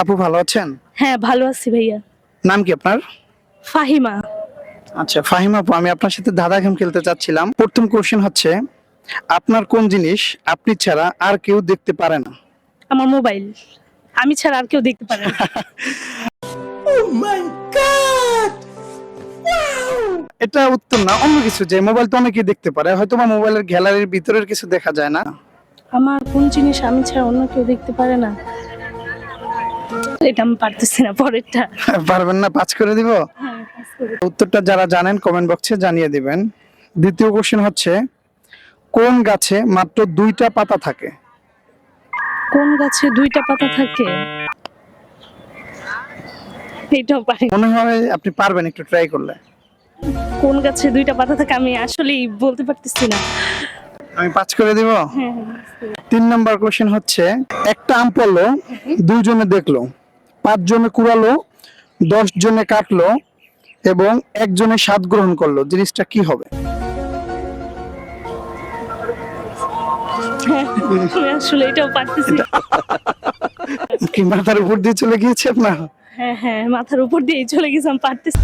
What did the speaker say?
আপু ভালো আছেন? হ্যাঁ ভালো আছি ভাইয়া। নাম কি আপনার? ফাহিমা। আচ্ছা ফাহিম আপু আমি আপনার সাথে দাদা গেম খেলতে চাচ্ছিলাম। প্রথম কোশ্চেন হচ্ছে আপনার কোন জিনিস আপনি ছাড়া আর কেউ দেখতে পারে না? আমার মোবাইল। আমি ছাড়া আর কেউ দেখতে পারে না। এটা উত্তর না অন্য কিছু যে মোবাইল তো অনেকেই দেখতে পারে। হয়তো বা মোবাইলের গ্যালারির ভিতরের কিছু দেখা যায় না। আমার কোন জিনিস আমি ছাড়া অন্য কেউ দেখতে পারে না? এটা আমি পারতেছি না পরেরটা। পারবেন না পাঁচ করে দিব? উত্তরটা যারা জানেন কমেন্ট বক্সে জানিয়ে দিবেন। দ্বিতীয় কোশ্চেন হচ্ছে কোন গাছে মাত্র দুইটা পাতা থাকে? কোন গাছে দুইটা পাতা থাকে? এটাও পারি। মনে হয় আপনি পারবেন একটু ট্রাই করলে। কোন গাছে দুইটা পাতা থাকে আমি আসলেই বলতে পারতেছি না। আমি পাঁচ করে দিব? হ্যাঁ তিন নাম্বার কোশ্চেন হচ্ছে একটা আম পড়ল দুইজনে দেখল পাঁচ জনে কুড়ালো দশ জনে কাটলো এবং একজনে স্বাদ গ্রহণ করল জিনিসটা কি হবে? হ্যাঁ, আসলে এটাও পারতেছি কি মাথার উপর দিয়ে চলে গিয়েছে আপনার? হ্যাঁ হ্যাঁ মাথার উপর দিয়েই চলে গেছে আমি পারতেছি